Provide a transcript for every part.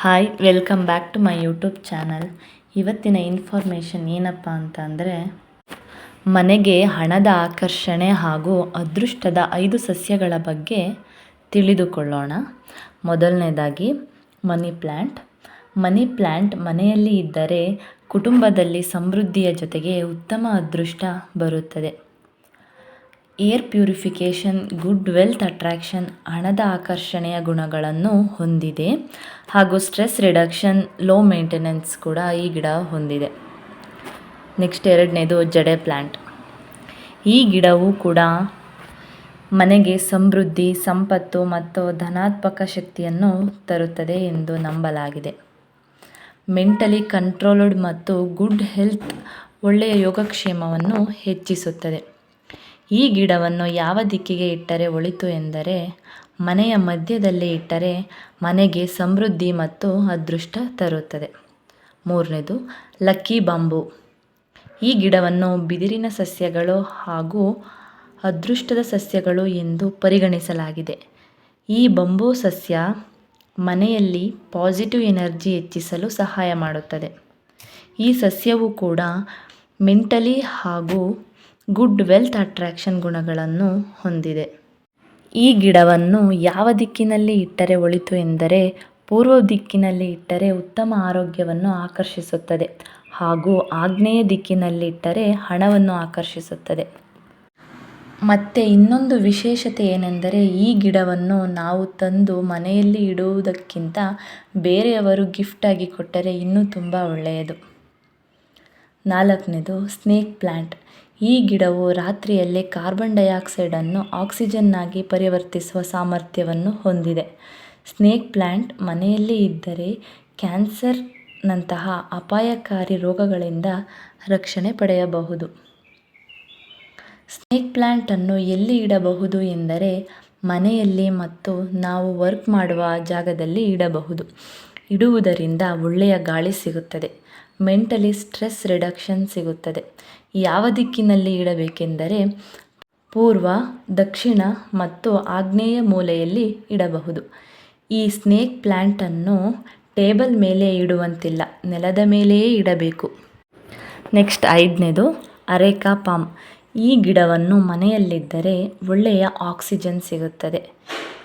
Hi welcome back to my YouTube channel ಇವತ್ತಿನ information ಏನಪ್ಪ ಅಂತ ಅಂದರೆ ಮನೆಗೆ ಹಣದ ಆಕರ್ಷಣೆ ಹಾಗೂ ಅದೃಷ್ಟದ ಐದು ಸಸ್ಯಗಳ ಬಗ್ಗೆ ತಿಳಿದುಕೊಳ್ಳೋಣ. ಮೊದಲನೇದಾಗಿ ಮನಿ ಪ್ಲ್ಯಾಂಟ್ ಮನಿ ಪ್ಲ್ಯಾಂಟ್ ಮನೆಯಲ್ಲಿ ಇದ್ದರೆ ಕುಟುಂಬದಲ್ಲಿ ಸಮೃದ್ಧಿಯ ಜೊತೆಗೆ ಉತ್ತಮ ಅದೃಷ್ಟ ಬರುತ್ತದೆ. Air purification, good wealth attraction, ಹಣದ ಆಕರ್ಷಣೆಯ ಗುಣಗಳನ್ನು ಹೊಂದಿದೆ ಹಾಗೂ ಸ್ಟ್ರೆಸ್ ರಿಡಕ್ಷನ್, ಲೋ ಮೇಂಟೆನೆನ್ಸ್ ಕೂಡ ಈ ಗಿಡ ಹೊಂದಿದೆ. ನೆಕ್ಸ್ಟ್ ಎರಡನೇದು ಜಡೆ ಪ್ಲ್ಯಾಂಟ್ ಈ ಗಿಡವು ಕೂಡ ಮನೆಗೆ ಸಮೃದ್ಧಿ, ಸಂಪತ್ತು ಮತ್ತು ಧನಾತ್ಮಕ ಶಕ್ತಿಯನ್ನು ತರುತ್ತದೆ ಎಂದು ನಂಬಲಾಗಿದೆ. ಮೆಂಟಲಿ ಕಂಟ್ರೋಲ್ಡ್ ಮತ್ತು ಗುಡ್ ಹೆಲ್ತ್ ಒಳ್ಳೆಯ ಯೋಗಕ್ಷೇಮವನ್ನು ಹೆಚ್ಚಿಸುತ್ತದೆ. ಈ ಗಿಡವನ್ನು ಯಾವ ದಿಕ್ಕಿಗೆ ಇಟ್ಟರೆ ಒಳಿತು ಎಂದರೆ, ಮನೆಯ ಮಧ್ಯದಲ್ಲಿ ಇಟ್ಟರೆ ಮನೆಗೆ ಸಮೃದ್ಧಿ ಮತ್ತು ಅದೃಷ್ಟ ತರುತ್ತದೆ. ಮೂರನೇದು, ಲಕ್ಕಿ ಬಾಂಬು. ಈ ಗಿಡವನ್ನು ಬಿದಿರಿನ ಸಸ್ಯಗಳು ಹಾಗೂ ಅದೃಷ್ಟದ ಸಸ್ಯಗಳು ಎಂದು ಪರಿಗಣಿಸಲಾಗಿದೆ. ಈ ಬಂಬೂ ಸಸ್ಯ ಮನೆಯಲ್ಲಿ ಪಾಸಿಟಿವ್ ಎನರ್ಜಿ ಹೆಚ್ಚಿಸಲು ಸಹಾಯ ಮಾಡುತ್ತದೆ. ಈ ಸಸ್ಯವು ಕೂಡ ಮೆಂಟಲಿ ಹಾಗೂ ಗುಡ್ ವೆಲ್ತ್ ಅಟ್ರಾಕ್ಷನ್ ಗುಣಗಳನ್ನು ಹೊಂದಿದೆ. ಈ ಗಿಡವನ್ನು ಯಾವ ದಿಕ್ಕಿನಲ್ಲಿ ಇಟ್ಟರೆ ಒಳಿತು ಎಂದರೆ ಪೂರ್ವ ದಿಕ್ಕಿನಲ್ಲಿ ಇಟ್ಟರೆ ಉತ್ತಮ ಆರೋಗ್ಯವನ್ನು ಆಕರ್ಷಿಸುತ್ತದೆ ಹಾಗೂ ಆಗ್ನೇಯ ದಿಕ್ಕಿನಲ್ಲಿ ಇಟ್ಟರೆ ಹಣವನ್ನು ಆಕರ್ಷಿಸುತ್ತದೆ. ಮತ್ತು ಇನ್ನೊಂದು ವಿಶೇಷತೆ ಏನೆಂದರೆ ಈ ಗಿಡವನ್ನು ನಾವು ತಂದು ಮನೆಯಲ್ಲಿ ಇಡುವುದಕ್ಕಿಂತ ಬೇರೆಯವರು ಗಿಫ್ಟಾಗಿ ಕೊಟ್ಟರೆ ಇನ್ನೂ ತುಂಬ ಒಳ್ಳೆಯದು. ನಾಲ್ಕನೇದು ಸ್ನೇಕ್ ಪ್ಲ್ಯಾಂಟ್ ಈ ಗಿಡವು ರಾತ್ರಿಯಲ್ಲೇ ಕಾರ್ಬನ್ ಡೈಆಕ್ಸೈಡನ್ನು ಆಕ್ಸಿಜನ್ನಾಗಿ ಪರಿವರ್ತಿಸುವ ಸಾಮರ್ಥ್ಯವನ್ನು ಹೊಂದಿದೆ. ಸ್ನೇಕ್ ಪ್ಲ್ಯಾಂಟ್ ಮನೆಯಲ್ಲಿ ಇದ್ದರೆ ಕ್ಯಾನ್ಸರ್ನಂತಹ ಅಪಾಯಕಾರಿ ರೋಗಗಳಿಂದ ರಕ್ಷಣೆ ಪಡೆಯಬಹುದು. ಸ್ನೇಕ್ ಪ್ಲ್ಯಾಂಟನ್ನು ಎಲ್ಲಿ ಇಡಬಹುದು ಎಂದರೆ ಮನೆಯಲ್ಲಿ ಮತ್ತು ನಾವು ವರ್ಕ್ ಮಾಡುವ ಜಾಗದಲ್ಲಿ ಇಡಬಹುದು. ಇಡುವುದರಿಂದ ಒಳ್ಳೆಯ ಗಾಳಿ ಸಿಗುತ್ತದೆ. ಮೆಂಟಲಿ ಸ್ಟ್ರೆಸ್ ರಿಡಕ್ಷನ್ ಸಿಗುತ್ತದೆ. ಯಾವ ದಿಕ್ಕಿನಲ್ಲಿ ಇಡಬೇಕೆಂದರೆ ಪೂರ್ವ, ದಕ್ಷಿಣ ಮತ್ತು ಆಗ್ನೇಯ ಮೂಲೆಯಲ್ಲಿ ಇಡಬಹುದು. ಈ ಸ್ನೇಕ್ ಪ್ಲ್ಯಾಂಟನ್ನು ಟೇಬಲ್ ಮೇಲೆ ಇಡುವಂತಿಲ್ಲ, ನೆಲದ ಮೇಲೆಯೇ ಇಡಬೇಕು. ನೆಕ್ಸ್ಟ್ ಐದನೇದು, ಅರೇಕಾ ಪಾಮ್. ಈ ಗಿಡವನ್ನು ಮನೆಯಲ್ಲಿದ್ದರೆ ಒಳ್ಳೆಯ ಆಕ್ಸಿಜನ್ ಸಿಗುತ್ತದೆ.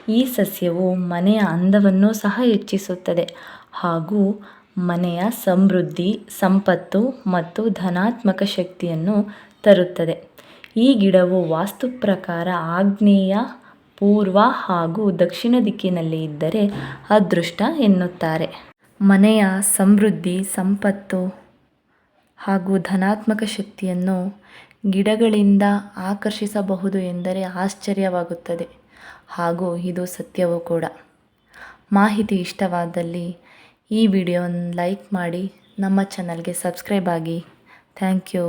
ಈ ಸಸ್ಯವು ಮನೆಯ ಅಂದವನ್ನು ಸಹ ಹೆಚ್ಚಿಸುತ್ತದೆ ಹಾಗೂ ಮನೆಯ ಸಮೃದ್ಧಿ, ಸಂಪತ್ತು ಮತ್ತು ಧನಾತ್ಮಕ ಶಕ್ತಿಯನ್ನು ತರುತ್ತದೆ. ಈ ಗಿಡವು ವಾಸ್ತು ಪ್ರಕಾರ ಆಗ್ನೇಯ, ಪೂರ್ವ ಹಾಗೂ ದಕ್ಷಿಣ ದಿಕ್ಕಿನಲ್ಲಿ ಇದ್ದರೆ ಅದೃಷ್ಟ ಎನ್ನುತ್ತಾರೆ. ಮನೆಯ ಸಮೃದ್ಧಿ, ಸಂಪತ್ತು ಹಾಗೂ ಧನಾತ್ಮಕ ಶಕ್ತಿಯನ್ನು ಗಿಡಗಳಿಂದ ಆಕರ್ಷಿಸಬಹುದು ಎಂದರೆ ಆಶ್ಚರ್ಯವಾಗುತ್ತದೆ. ಹಾಗೂ ಇದು ಸತ್ಯವೂ ಕೂಡ. ಮಾಹಿತಿ ಇಷ್ಟವಾದಲ್ಲಿ ಈ ವಿಡಿಯೋನ ಲೈಕ್ ಮಾಡಿ ನಮ್ಮ ಚಾನಲ್ಗೆ ಸಬ್ಸ್ಕ್ರೈಬ್ ಆಗಿ. Thank you.